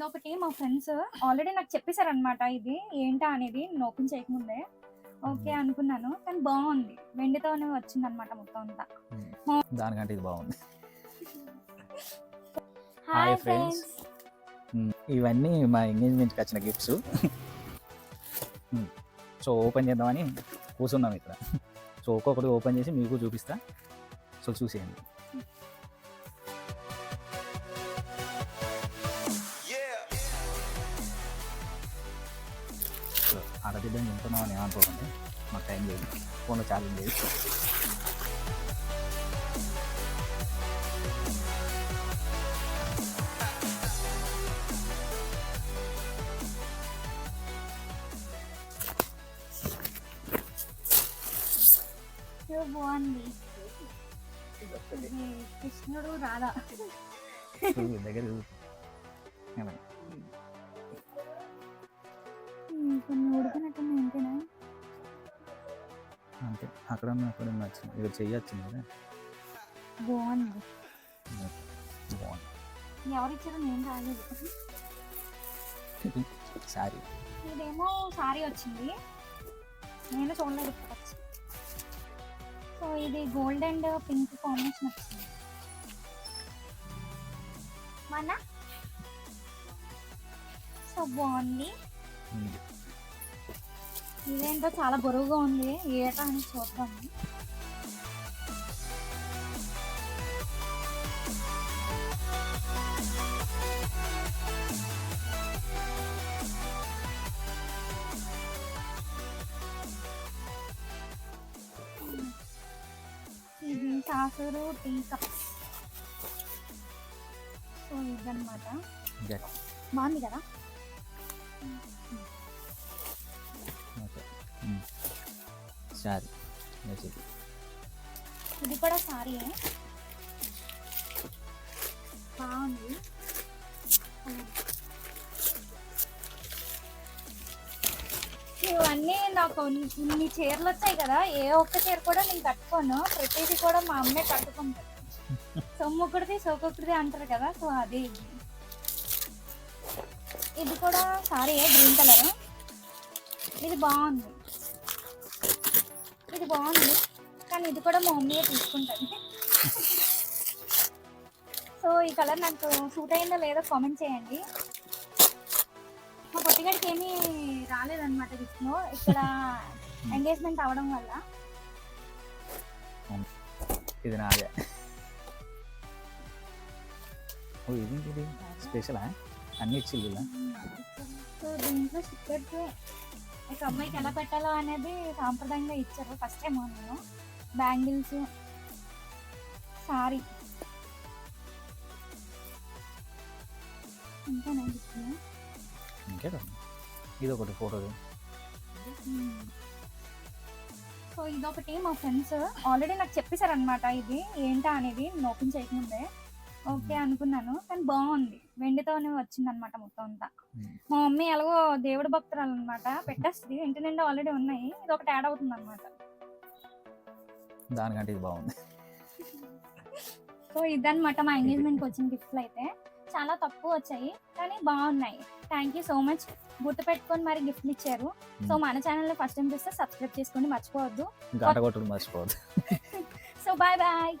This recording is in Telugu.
ఇదొకటి మా ఫ్రెండ్స్ ఆల్రెడీ నాకు చెప్పేశారనమాట ఇది ఏంటా అనేది నేను ఓపెన్ చేయకముందే. ఓకే అనుకున్నాను కానీ బాగుంది. వెండితోనే వచ్చింది అనమాట మొత్తం అంతా. దానికంటే ఇది బాగుంది. హాయ్. ఫ్రెండ్స్. ఇవన్నీ మా ఎంగేజ్మెంట్కి వచ్చిన గిఫ్ట్స్. సో ఓపెన్ చేద్దామని కూర్చున్నాం ఇక్కడ. సో ఒక్కొక్కటి ఓపెన్ చేసి మీకు చూపిస్తా. సో చూసేయండి. ఆడబిడ్డని తింటున్నాం అని ఏమనుకోకండి. మాకు టైం లేదు. ఫోన్లో ఛార్జింగ్ లేదు. బాగుంది. కృష్ణుడు రాధా. దగ్గర కొన్ని ఉడికినట్టుంది ఏంటేనా అంతే. అక్కడ అక్కడ ఉన్న వచ్చింది ఇక్కడ చెయ్యొచ్చింది కదా బాగుంది. బాగుంది. ఎవరిచ్చారో నేను రాలేదు. సారీ. ఇదేమో సారీ వచ్చింది. నేను చూడలేదు. సో ఇది గోల్డ్ అండ్ పింక్ కాంబినేషన్ వచ్చింది. మన సో బాగుంది. ఇదేంటో చాలా బరువుగా ఉంది. ఏటా అని చూద్దాము. ఇది సాసూరు టీ కప్స్ సో ఇదన్నమాట. బాగుంది కదా? సారీ ఇది కూడా సారీ బాగుంది. ఇవన్నీ నాకు ఇన్ని చీరలు వచ్చాయి కదా ఏ ఒక్క చీర కూడా నేను కట్టుకోను. ప్రతిదీ కూడా మా అమ్మే కట్టుకుంటాను సొమ్ముకుడిది సోకొకటిది అంటారు కదా సో అది ఇది. ఇది కూడా సారీ గ్రీన్ కలర్. ఇది బాగుంది. ఇది బాగుంది. కానీ ఇది కూడా మా మమ్మీయే తీసుకుంటుంది సో ఈ కలర్ నాకు సూట్ అయిందో లేదో కామెంట్ చేయండి. మా పొట్టిగాడికి ఏమీ రాలేదన్నమాట గిఫ్ట్లో. ఇక్కడ ఎంగేజ్మెంట్ అవడం వల్ల. ఇది నాదే. ఓ ఇది స్పెషలా? అన్ని ఇచ్చిల్లు సో దీంట్లో స్టిక్కర్స్ ఒక అమ్మాయికి ఎలా పెట్టాలో అనేది సాంప్రదాయంగా ఇచ్చారు. ఫస్ట్ టైం నేను. బ్యాంగిల్స్ సారీ ఇంకా ఇది ఒకటి ఫోటో సో ఇదొకటి మా ఫ్రెండ్స్ ఆల్రెడీ నాకు చెప్పేశారనమాట ఇది ఏంటా అనేది ఓపెన్ చేయకముందే. ఓకే అనుకున్నాను కానీ బాగుంది. వెండితోనే వచ్చిందనమాట మొత్తం అంతా. మా మమ్మీ ఎలాగో దేవుడి భక్తురాలు అనమాట పెట్టేస్తుంది ఇంటి నిండా ఆల్రెడీ ఉన్నాయి. ఇది ఒకటి యాడ్ అవుతుంది అనమాట దానికంటే ఇది బాగుంది. సో ఇదన్నమాట మా ఎంగేజ్మెంట్కి వచ్చిన గిఫ్ట్లు అయితే. చాలా తక్కువ వచ్చాయి కానీ బాగున్నాయి. థ్యాంక్ యూ సో మచ్ గుర్తు పెట్టుకొని మరి గిఫ్ట్లు ఇచ్చారు. సో మన ఛానల్లో ఫస్ట్ టైం చూస్తే సబ్స్క్రైబ్ చేసుకోండి మర్చిపోవద్దు. మర్చిపోవద్దు. So bye bye